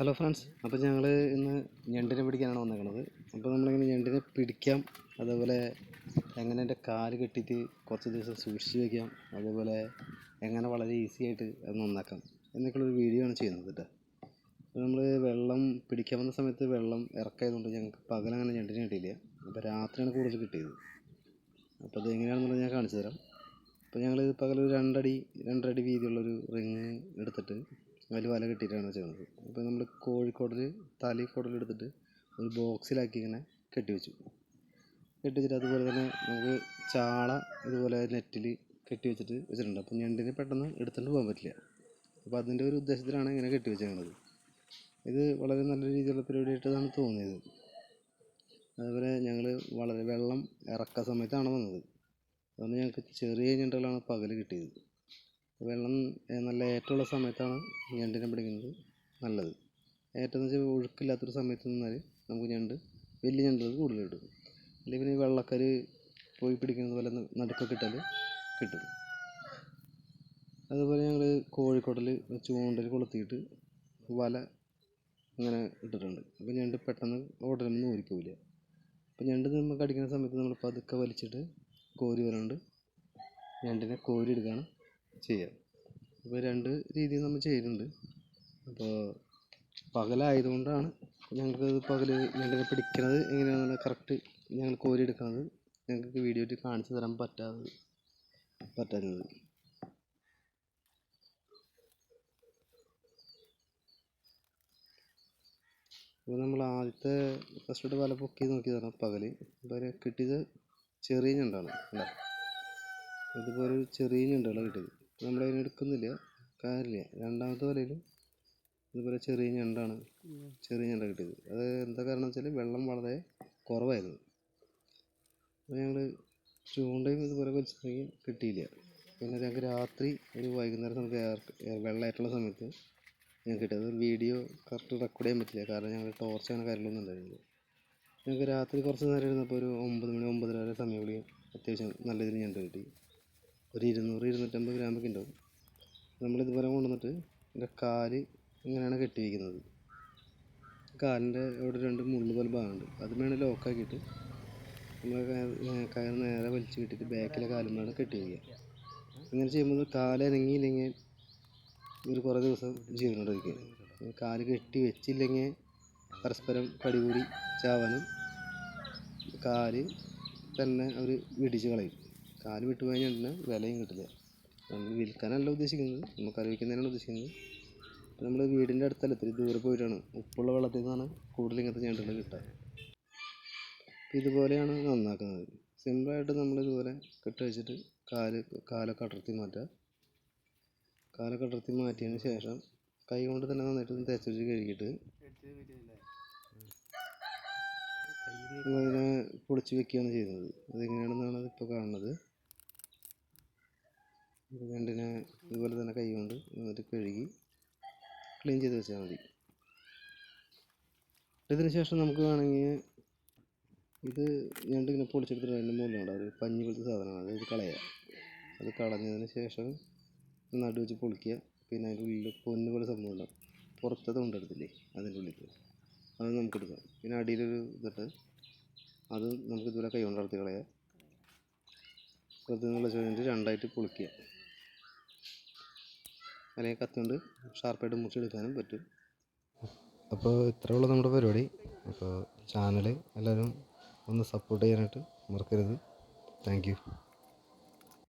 Hello friends അപ്പോൾ ഞങ്ങൾ ഇന്ന് ഞണ്ടിനെ പിടിക്കാനാണ് വന്നേക്കണത്. അപ്പോൾ നമ്മളിങ്ങനെ ഞണ്ടിനെ പിടിക്കാം. അതേപോലെ എങ്ങനെ എന്റെ കാൽ കെട്ടിയിട്ട് കുറച്ച് ദിവസം സൂക്ഷിച്ച് വയ്ക്കാം അതേപോലെ എങ്ങനെ വളരെ ഈസി ആയിട്ട് അത് നന്നാക്കാം. എന്നൊക്കെയുള്ളൊരു വീഡിയോ ആണ് ചെയ്യുന്നത് കേട്ടോ. അപ്പോൾ നമ്മൾ വെള്ളം പിടിക്കാൻ വന്ന സമയത്ത് വെള്ളം ഇറക്കായതുകൊണ്ട് ഞങ്ങൾക്ക് പകലങ്ങനെ ഞണ്ടിനെ കിട്ടിയില്ല. അപ്പോൾ രാത്രിയാണ് കൂടുതൽ കിട്ടിയത്. അപ്പോൾ അത് എങ്ങനെയാണെന്നുള്ളത് ഞാൻ കാണിച്ചു തരാം. അപ്പോൾ ഞങ്ങൾ പകൽ ഒരു രണ്ടടി രണ്ടടി വീതിയുള്ളൊരു റിങ് എടുത്തിട്ട് അതിൽ വല കെട്ടിയിട്ടാണ് ചെയ്യുന്നത്. അപ്പോൾ നമ്മൾ കോഴിക്കോടിൽ തലി കുടൽ എടുത്തിട്ട് ഒരു ബോക്സിലാക്കി ഇങ്ങനെ കെട്ടി വെച്ചു. കെട്ടി അതുപോലെ തന്നെ നമുക്ക് ചാള ഇതുപോലെ നെറ്റിൽ കെട്ടി വെച്ചിട്ട് വെച്ചിട്ടുണ്ട്. അപ്പോൾ ഞണ്ടിനെ പെട്ടെന്ന് എടുത്തുകൊണ്ട് പോകാൻ പറ്റില്ല. അപ്പോൾ അതിന്റെ ഒരു ഉദ്ദേശത്തിലാണ് ഇങ്ങനെ കെട്ടി വെച്ചിരിക്കുന്നത് ഇത് വളരെ നല്ല രീതിയിലുള്ള പരിപാടിയായിട്ടാണ് തോന്നിയത്. അതുപോലെ ഞങ്ങൾ വളരെ വെള്ളം ഇറക്ക സമയത്താണ് വന്നത്. അതുകൊണ്ട് ഞങ്ങൾക്ക് ചെറിയ ഞണ്ടുകളാണ് പകൽ കിട്ടിയത്. വെള്ളം നല്ല ഏറ്റമുള്ള സമയത്താണ് ഞണ്ടിനെ പിടിക്കുന്നത്. നല്ലത്. ഏറ്റം എന്ന് വെച്ചാൽ ഒഴുക്കില്ലാത്തൊരു സമയത്ത് നിന്നാൽ നമുക്ക് ഞണ്ട് വലിയ ഞണ്ടുകൾ കൂടുതൽ കിട്ടും. അല്ലെങ്കിൽ പിന്നെ വെള്ളക്കാർ പോയി പിടിക്കുന്നത് പോലെ നടുക്കൊക്കെ ഇട്ടാൽ കിട്ടും. അതുപോലെ ഞങ്ങൾ കോഴിക്കോടിൽ ചൂണ്ടൽ കൊളുത്തിയിട്ട് വല ഇങ്ങനെ ഇട്ടിട്ടുണ്ട്. അപ്പോൾ ഞണ്ട് പെട്ടെന്ന് ഓടലൊന്നും ഓരിക്കില്ല അപ്പോൾ ഞണ്ട് നമുക്ക് അടിക്കുന്ന സമയത്ത് നമ്മൾ പതുക്കെ വലിച്ചിട്ട് കോരി വരാണ്ട് ഞണ്ടിനെ കോരി എടുക്കുകയാണ് ചെയ്യുക അപ്പോൾ രണ്ട് രീതിയിൽ നമ്മൾ ചെയ്യുന്നുണ്ട് അപ്പോൾ പകലായതുകൊണ്ടാണ് ഞങ്ങൾക്ക് പകൽ ഞണ്ടിനെ പിടിക്കുന്നത് എങ്ങനെയാണെന്ന് കറക്റ്റ് ഞങ്ങൾ കോരി എടുക്കുന്നത് ഞങ്ങൾക്ക് വീഡിയോയിൽ കാണിച്ചു തരാൻ പറ്റാതെ പറ്റാഞ്ഞത്. അപ്പോൾ നമ്മൾ ആദ്യത്തെ ഫസ്റ്റ് വല പൊക്കി നോക്കിയതാണ് പകൽ അപ്പോൾ കിട്ടിയത് ചെറിയ ഞണ്ടാണ് അല്ല ഇതുപോലെ ഒരു ചെറിയ ഞണ്ടുകളാണ് കിട്ടിയത്. നമ്മളതിനെ എടുക്കുന്നില്ല. കാര്യമില്ല. രണ്ടാമത്തെ വലയിലും ഇതുപോലെ ചെറിയ ഞണ്ടാണ്. ചെറിയ ഞണ്ട കിട്ടിയത്. അത് എന്താ കാരണം വെച്ചാൽ വെള്ളം വളരെ കുറവായിരുന്നു. അപ്പോൾ ഞങ്ങൾ ചൂണ്ടയും ഇതുപോലെ വലിച്ചിറങ്ങി കിട്ടിയില്ല. പിന്നെ ഞങ്ങൾക്ക് രാത്രി ഒരു വൈകുന്നേരം സമയത്ത് വെള്ളമായിട്ടുള്ള സമയത്ത് ഞങ്ങൾക്ക് കിട്ടിയത്. വീഡിയോ കറക്റ്റ് റെക്കോർഡ് ചെയ്യാൻ പറ്റില്ല. കാരണം ഞങ്ങൾ ടോർച്ച് അങ്ങനെ കാര്യങ്ങളൊന്നും ഉണ്ടായിരുന്നില്ല ഞങ്ങൾക്ക് രാത്രി കുറച്ച് നേരം ഇരുന്നപ്പോൾ ഒരു ഒമ്പത് മണി ഒമ്പതര വരെ സമയം വിളിയും അത്യാവശ്യം നല്ല രീതിയിൽ ഞണ്ട് കിട്ടി. ഒരു ഇരുന്നൂറ് ഇരുന്നൂറ്റമ്പത് ഗ്രാമൊക്കെ ഉണ്ടാവും. നമ്മളിതുപോലെ കൊണ്ടുവന്നിട്ട് ഇതിന്റെ കാൽ ഇങ്ങനെയാണ് കെട്ടി വയ്ക്കുന്നത് കാലിന്റെ അവിടെ രണ്ട് മുള്ളു പോലെ ഭാഗമുണ്ട്. അത് വേണം ലോക്കാക്കിയിട്ട് നമ്മൾ കയർ നേരെ വലിച്ചു കെട്ടിയിട്ട് ബാക്കിലെ കാലുമാണ് കെട്ടി വയ്ക്കുക ഇങ്ങനെ ചെയ്യുമ്പോൾ കാൽ അനങ്ങിയില്ലെങ്കിൽ ഒരു കുറേ ദിവസം ജീവനോടിരിക്കും കാൽ കെട്ടി വെച്ചില്ലെങ്കിൽ പരസ്പരം കടികൂടി ചാവാനും കാൽ തന്നെ അവർ ഇടിച്ച് കളയും. കാൽ വിട്ട് കഴിഞ്ഞാൽ തന്നെ വിലയും കിട്ടില്ല. നമ്മൾ വിൽക്കാനല്ല ഉദ്ദേശിക്കുന്നത്. നമുക്ക് അറിയിക്കുന്നതിനാണ് ഉദ്ദേശിക്കുന്നത്. നമ്മൾ വീടിന്റെ അടുത്തല്ല ഇത്തിരി ദൂരെ പോയിട്ടാണ്. ഉപ്പുള്ള വെള്ളത്തിൽ നിന്നാണ് കൂടുതൽ ഇങ്ങനത്തെ ഞണ്ടുകൾ കിട്ടുക. ഇതുപോലെയാണ് നന്നാക്കുന്നത്. സിമ്പിളായിട്ട് നമ്മൾ ഇതുപോലെ കെട്ട് വെച്ചിട്ട് കാൽ കാലൊക്കെ അടർത്തി മാറ്റുക. കാലൊക്കെ അടർത്തി മാറ്റിയതിന് ശേഷം കൈ കൊണ്ട് തന്നെ നന്നായിട്ട് തേച്ച് വെച്ച് കഴുകിയിട്ട് അതിനെ പൊളിച്ച് വെക്കുകയാണ് ചെയ്യുന്നത്. അതെങ്ങനെയാണെന്നാണ് ഇപ്പോൾ കാണുന്നത് ഇത് ഞണ്ടിനെ ഇതുപോലെ തന്നെ കൈ കൊണ്ട് നന്നായിട്ട് കഴുകി ക്ലീൻ ചെയ്ത് വെച്ചാൽ മതി. ഇതിന് ശേഷം നമുക്ക് വേണമെങ്കിൽ ഇത് ഞണ്ടിങ്ങനെ പൊളിച്ചെടുത്തിട്ട് അതിന്റെ മുകളിലുണ്ട് ഒരു പഞ്ഞി പോലത്തെ സാധനമാണ്. അത് ഇത് കളയുക അത് കളഞ്ഞതിന് ശേഷം നടു വെച്ച് പൊളിക്കുക. പിന്നെ അതിന്റെ ഉള്ളിൽ പൊന്ന് പോലെ സംഭവം ഉണ്ടാവും. പുറത്തെ തൊണ്ടെടുത്തില്ലേ അതിന്റെ ഉള്ളിൽ അത് നമുക്ക് എടുക്കാം. പിന്നെ അടിയിലൊരു ഇതിട്ട് അത് നമുക്ക് ഇതുപോലെ കൈ കൊണ്ട് അടർത്തി കളയാം. പുറത്ത് നിന്നുള്ള ചോദിച്ചിട്ട് രണ്ടായിട്ട് പൊളിക്കുക. അല്ലെങ്കിൽ കത്തി കൊണ്ട് ഷാർപ്പായിട്ട് മുറിച്ചെടുക്കാനും പറ്റും. അപ്പോൾ ഇത്രേ ഉള്ളൂ നമ്മുടെ പരിപാടി. അപ്പോൾ ചാനൽ എല്ലാവരും ഒന്ന് സപ്പോർട്ട് ചെയ്യാനായിട്ട് മറക്കരുത്. താങ്ക്